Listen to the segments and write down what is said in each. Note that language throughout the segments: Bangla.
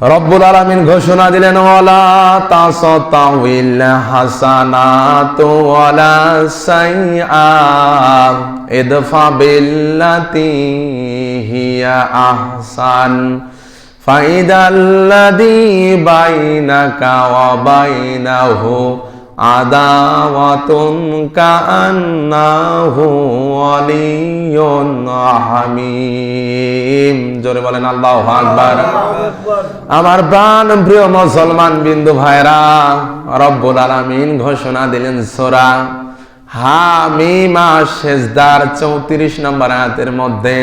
রব্বুল আলামিন ঘোষণা দিলেন, ওয়ালা তাসতাউল হাসানাতু ওয়ালা সাইআ ইদফা বিল্লাতি হিয়া আহসান। ফাইদাল্লাযী বাইনাকা ওয়া বাইনাহু আদাওয়াতুন কাআন্নাহু ওয়ালিয়্যুন হামীম জোরে বলেন, আল্লাহ আকবার। আমার প্রাণ প্রিয় মুসলমান বিন্দু ভাইরা, রব্বুল আলামিন ঘোষণা দিলেন সোরা হামিমা, শেষদার 34 নম্বর আয়াতের মধ্যে,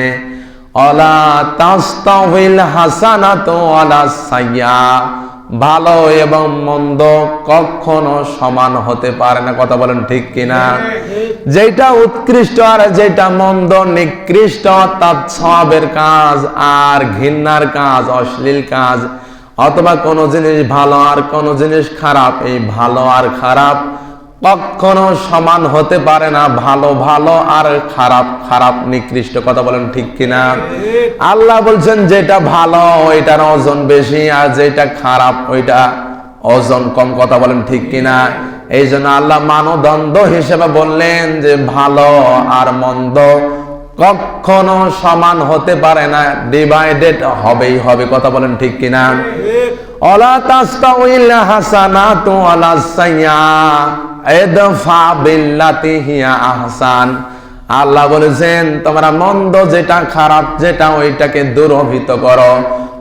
অলা তাস্তাউল হাসানাতু অলা সাইয়্যা ভালো এবং মন্দ কখনো সমান হতে পারে না। কথা বলেন ঠিক কিনা? যেটা উৎকৃষ্ট আর যেটা মন্দ নিকৃষ্ট অর্থাৎ সবের কাজ আর ঘৃণার কাজ, অশ্লীল কাজ। অথবা কোনো জিনিস ভালো আর কোনো জিনিস খারাপ, এই ভালো আর খারাপ কখনো সমান হতে পারে না, ভালো ভালো আর খারাপ খারাপ নিকৃষ্ট। কথা বলেন ঠিক কিনা? আল্লাহ বলছেন, যেটা ভালো ওইটার ওজন বেশি আর যেটা খারাপ ওইটা ওজন কম। কথা বলেন ঠিক কিনা? এই জন্য আল্লাহ মানদণ্ড হিসেবে বললেন যে, ভালো আর মন্দ কখনো সমান হতে পারে না ডিভাইডেড হবেই হবে। কথা বলেন ঠিক কিনা? আহসান। আল্লাহ বলেছেন, তোমরা মন্দ যেটা খারাপ যেটা ওইটাকে দুরভিত করো।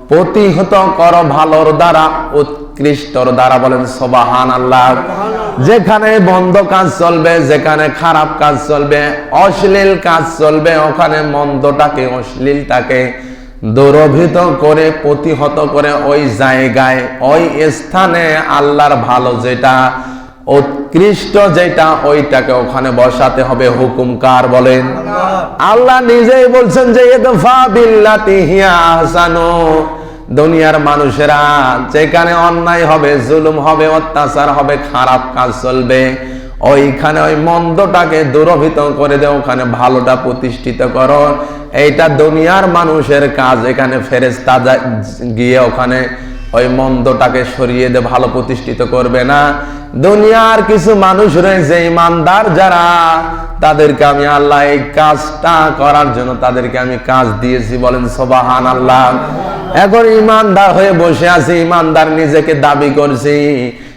প্রতিহত করো ভালোর দ্বারা, উৎকৃষ্টর দ্বারা। বলেন সবাহান আল্লাহ যেখানে বন্ধ কাজ চলবে, যেখানে খারাপ কাজ চলবে, অশ্লীল কাজ চলবে, ওখানে মন্দটাকে, অশ্লীলটাকে দুরভিত করে, প্রতিহত করে ওই জায়গায়, ওই স্থানে আল্লাহর ভালো যেটা, উৎকৃষ্ট যেটা, ওইটাকে ওখানে বসাতে হবে। হুকুম কার বলেন? আল্লাহ নিজেই বলছেন যে দুনিয়ার মানুষেরা যেখানে অন্যায় হবে, জুলুম হবে, অত্যাচার হবে, খারাপ কাজ চলবে। ওইখানে ওই মন্দটাকে দুরভিত করে দে, ওখানে ভালোটা প্রতিষ্ঠিত করো। এইটা দুনিয়ার মানুষের কাজ, এখানে ফেরেস্তা গিয়ে ওখানে ওই মন্দটাকে সরিয়ে দে, ভালো প্রতিষ্ঠিত করবে না। দুনিয়ার কিছু মানুষ রয়েছে, ইমানদার যারা, তাদেরকে আমি আল্লাহ এই কাজটা করার জন্য তাদেরকে আমি কাজ দিয়েছি, বলেন সবাহান আল্লাহ এখন ইমানদার হয়ে বসে আছি, ইমানদার নিজেকে দাবি করছি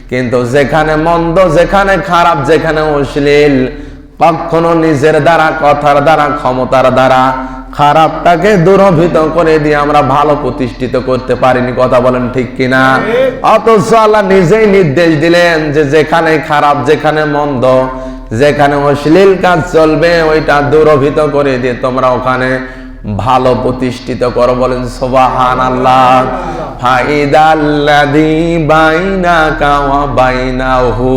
কিন্তু যেখানে মন্দ, যেখানে খারাপ, যেখানে অশ্লীল, কখনো নিজের দ্বারা, কথার দ্বারা, ক্ষমতার দ্বারা খারাপটাকে দুরভিত করে দিয়ে আমরা ভালো প্রতিষ্ঠিত করতে পারিনি, কথা বলেন ঠিক কিনা? অথচ আল্লাহ নিজেই নির্দেশ দিলেন যে যেখানে খারাপ, যেখানে মন্দ, যেখানে অশ্লীল কাজ চলবে, ওইটা দুরভিত করে দিয়ে তোমরা ওখানে ভালো প্রতিষ্ঠিত করো বলেন সোবাহান আল্লাহ ফাইদাল্লাযী বাইনাকা ওয়া বাইনাহু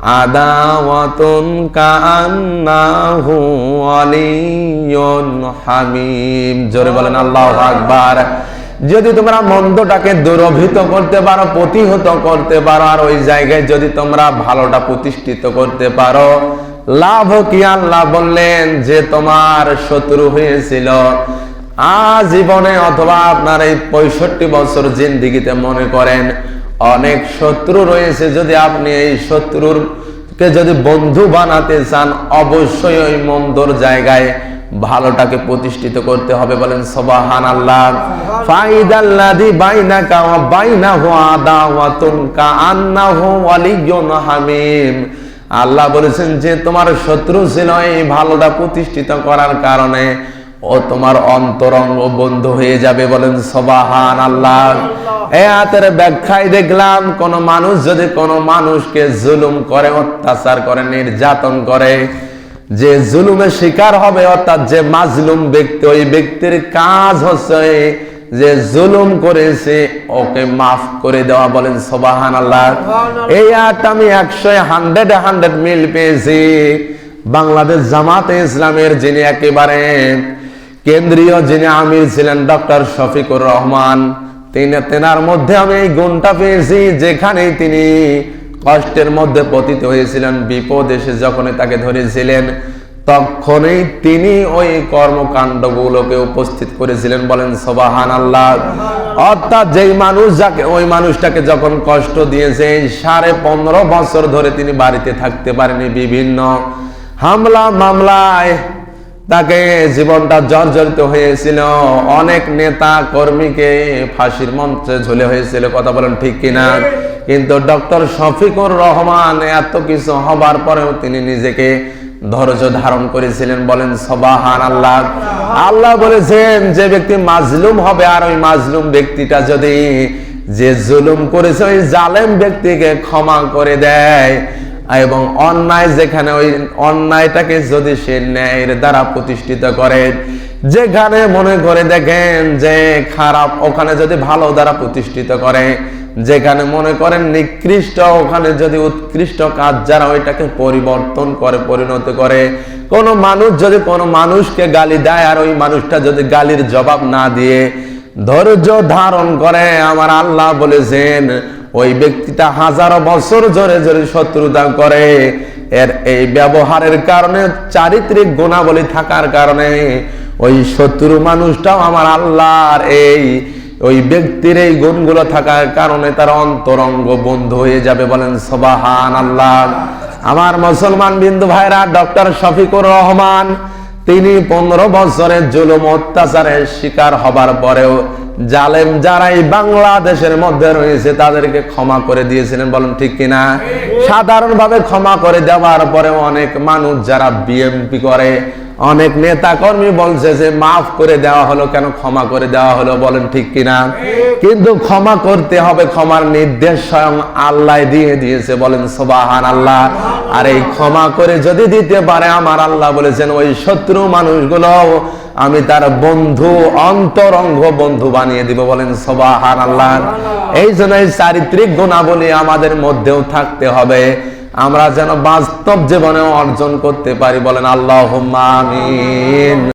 আদাওয়াতুন কাআন্নাহু আলিয়ুন হামিম। জোরে বলেন আল্লাহু আকবার। যদি তোমরা মন্দটাকে দুরভিত করতে পারো, প্রতিহত করতে পারো, আর ওই জায়গায় যদি তোমরা ভালোটা প্রতিষ্ঠিত করতে পারো লাভ কি আল্লাহ বললেন যে তোমার শত্রু হয়েছিল। আজীবনে অথবা আপনার এই পঁয়ষট্টি বছর জিন্দিগিতে মনে করেন, অনেক শত্রু রয়েছে। যদি আপনি এই শত্রুর কে যদি বন্ধু বানাতে চান, অবশ্যই ওই মন্দর জায়গায় ভালোটাকে প্রতিষ্ঠিত করতে হবে বলেন সবাহান আল্লাহ ফাইদাল্লাদি ফাইদাল্লাযী বাইনাকা ওয়া বাইনাহু আদাওয়াতুন কাআন্নাহু ওয়ালিয়্যুন হামীম। আল্লাহ বলেছেন যে তোমার শত্রু ছিল এই ভালোটা প্রতিষ্ঠিত করার কারণে ও তোমার অন্তরঙ্গ বন্ধু হয়ে যাবে বলেন সবাহান আল্লাহ এ হাতের ব্যাখ্যায় দেখলাম, কোন মানুষ যদি কোন মানুষকে জুলুম করে, অত্যাচার করে, নির্যাতন করে, যে জুলুমের শিকার হবে, অর্থাৎ যে মাজলুম ব্যক্তি, ওই ব্যক্তির কাজ হচ্ছে যে জুলুম করেছে ওকে মাফ করে দেওয়া বলেন সবাহান আল্লাহ এই আট আমি একশো হান্ড্রেড হান্ড্রেড মিল পেয়েছি। বাংলাদেশ জামাতে ইসলামের যিনি একেবারে কেন্দ্রীয় যিনি আমির ছিলেন ডক্টর শফিকুর রহমান তিনি তেনার মধ্যে আমি এই গুণটা পেয়েছি যেখানেই তিনি কষ্টের মধ্যে পতিত হয়েছিলেন বিপদ এসে যখন তাকে ধরেছিলেন তখনই তিনি ওই কর্মকাণ্ডগুলোকে উপস্থিত করেছিলেন, বলেন সবাহান আল্লাহ অর্থাৎ যেই মানুষ যাকে, ওই মানুষটাকে যখন কষ্ট দিয়েছে, সাড়ে পনেরো বছর ধরে তিনি বাড়িতে থাকতে পারেনি বিভিন্ন হামলা, মামলায়। তাকে জীবনটা জর্জরিত হয়েছিল। অনেক নেতা কর্মীকে ফাঁসির মঞ্চে ঝুলে হয়েছিল, কথা বলেন ঠিক কিনা? কিন্তু ডক্টর শফিকুর রহমান এত কিছু হবার পরেও তিনি নিজেকে ধৈর্য ধারণ করেছিলেন, বলেন সবাহান আল্লাহ আল্লাহ বলেছেন, যে ব্যক্তি মাজলুম হবে, আর ওই মাজলুম ব্যক্তিটা যদি যে জুলুম করেছে, ওই জালেম ব্যক্তিকে ক্ষমা করে দেয়, এবং অন্যায় যেখানে ওই অন্যায়টাকে যদি সে ন্যায়ের দ্বারা প্রতিষ্ঠিত করে, যেখানে মনে করে দেখেন যে খারাপ, ওখানে যদি ভালো দ্বারা প্রতিষ্ঠিত করে যেখানে মনে করেন নিকৃষ্ট, ওখানে যদি উৎকৃষ্ট কাজ যারা ওইটাকে পরিবর্তন করে, পরিণত করে। কোন মানুষ যদি কোনো মানুষকে গালি দেয় আর ওই মানুষটা যদি গালির জবাব না দিয়ে ধৈর্য ধারণ করে, আমার আল্লাহ বলেছেন, ওই ব্যক্তিটা হাজারো বছর জোরে জোরে শত্রুতা করে। এর এই ব্যবহারের কারণে, চারিত্রিক গুণাবলী থাকার কারণে ওই শত্রু মানুষটাও আমার আল্লাহর এই ওই ব্যক্তির এই গুণগুলো থাকার কারণে তার অন্তরঙ্গ বন্ধু হয়ে যাবে বলেন সবাহান আল্লাহ আমার মুসলমান বিন্দু ভাইরা ডক্টর শফিকুর রহমান তিনি পনেরো বছরের জুলুম অত্যাচারের শিকার হবার পরেও জালেম যারা এই বাংলাদেশের মধ্যে রয়েছে তাদেরকে ক্ষমা করে দিয়েছিলেন বলেন ঠিক কিনা? সাধারণভাবে ক্ষমা করে দেওয়ার পরে অনেক মানুষ যারা বিএমপি করে অনেক নেতা কর্মী বলছে যে মাফ করে দেওয়া হলো কেন? ক্ষমা করে দেওয়া হলো। বলেন ঠিক কিনা? কিন্তু ক্ষমা করতে হবে ক্ষমার নির্দেশ স্বয়ং আল্লাহ দিয়ে দিয়েছে। বলেন সোবাহান আল্লাহ আর এই ক্ষমা করে যদি দিতে পারে আমার আল্লাহ বলেছেন ওই শত্রু মানুষগুলো আমি তার বন্ধু অন্তরঙ্গ বন্ধু বানিয়ে দিব। বলেন সোবাহান আল্লাহ এই জন্য চারিত্রিক গুণাবলী আমাদের মধ্যেও থাকতে হবে। আমরা যেন বাস্তব জীবনে অর্জন করতে পারি। বলেন আল্লাহ আমিন।